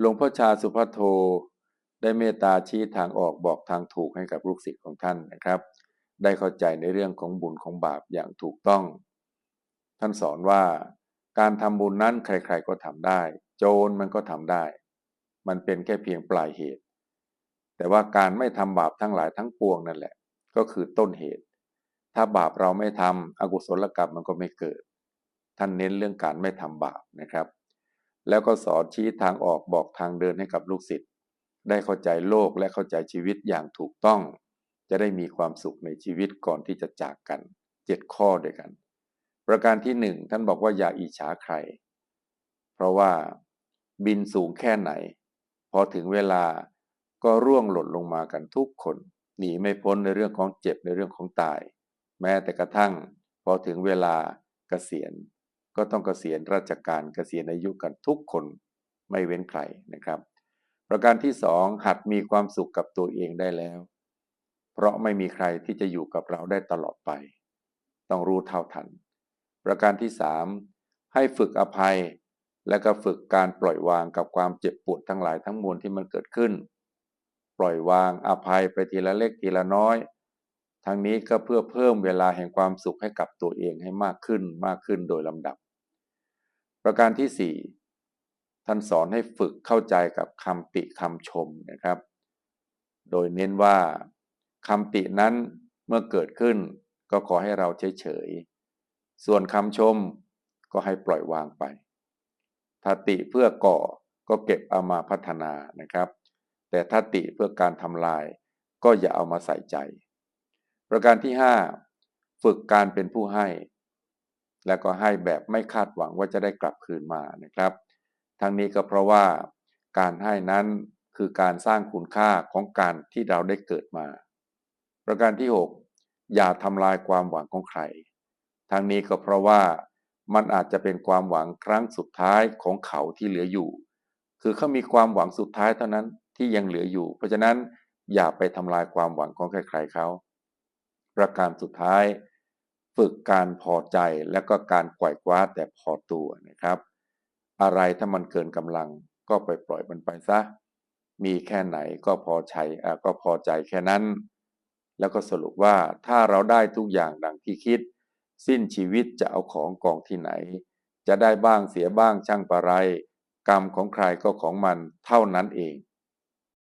หลวงพ่อชาสุภโทได้เมตตาชี้ทางออกบอกทางถูกให้กับลูกศิษย์ของท่านนะครับ ได้เข้าใจในเรื่องของบุญของบาปอย่างถูกต้อง ท่านสอนว่าการทำบุญนั้นใครๆก็ทำได้ โจรมันก็ทำได้ มันเป็นแค่เพียงปลายเหตุ แต่ว่าการไม่ทำบาปทั้งหลายทั้งปวงนั่นแหละ ก็คือต้นเหตุ ถ้าบาปเราไม่ทำอกุศลกรรมมันก็ไม่เกิด ท่านเน้นเรื่องการไม่ทำบาปนะครับ แล้วก็สอนชี้ทางออกบอกทางเดินให้กับลูกศิษย์ได้เข้าใจโลกและเข้าใจชีวิตอย่างถูกต้อง จะได้มีความสุขในชีวิตก่อนที่จะจากกันเจ็ดข้อด้วยกัน ประการที่หนึ่งท่านบอกว่าอย่าอิจฉาใคร เพราะว่าบินสูงแค่ไหน พอถึงเวลาก็ร่วงหล่นลงมากันทุกคน หนีไม่พ้นในเรื่องของเจ็บในเรื่องของตาย แม้แต่กระทั่ง พอถึงเวลาเกษียณ ก็ต้องเกษียณราชการเกษียณอายุกันทุกคนไม่เว้นใครนะครับ ประการที่สองหัดมีความสุขกับตัวเองได้แล้ว เพราะไม่มีใครที่จะอยู่กับเราได้ตลอดไป ต้องรู้เท่าทัน ประการที่สามให้ฝึกอภัยและก็ฝึกการปล่อยวางกับความเจ็บปวดทั้งหลายทั้งมวลที่มันเกิดขึ้น ปล่อยวางอภัยไปทีละเล็กทีละน้อย ทั้งนี้ก็เพื่อเพิ่มเวลาแห่งความสุขให้กับตัวเองให้มากขึ้นมากขึ้นโดยลำดับ ประการที่สี่ท่านสอนให้ฝึกเข้าใจกับคำติคำชมนะครับ โดยเน้นว่าคำตินั้นเมื่อเกิดขึ้นก็ขอให้เราเฉยๆ ส่วนคำชมก็ให้ปล่อยวางไปถ้าติเพื่อก่อก็เก็บเอามาพัฒนานะครับ แต่ถ้าติเพื่อการทำลาย ก็อย่าเอามาใส่ใจ ประการที่ 5 ฝึกการเป็นผู้ให้ และก็ให้แบบไม่คาดหวังว่าจะได้กลับคืนมานะครับ ทั้งนี้ก็เพราะว่าการให้นั้นคือการสร้างคุณค่าของการที่เราได้เกิดมา ประการที่ 6 อย่าทำลายความหวังของใคร ทั้งนี้ก็เพราะว่ามันอาจจะเป็นความหวังครั้งสุดท้ายของเขาที่เหลืออยู่ คือเขามีความหวังสุดท้ายเท่านั้นที่ยังเหลืออยู่ เพราะฉะนั้นอย่าไปทำลายความหวังของใครๆเขา ประการสุดท้าย ฝึกการพอใจและก็การไกวคว้าแต่พอตัวนะครับ อะไรถ้ามันเกินกำลังก็ไปปล่อยมันไปซะ มีแค่ไหนก็พอใช้ก็พอใจแค่นั้น แล้วก็สรุปว่าถ้าเราได้ทุกอย่างดังที่คิด สิ้นชีวิตจะเอาของกองที่ไหน จะได้บ้างเสียบ้างช่างปะไร กรรมของใครก็ของมันเท่านั้นเอง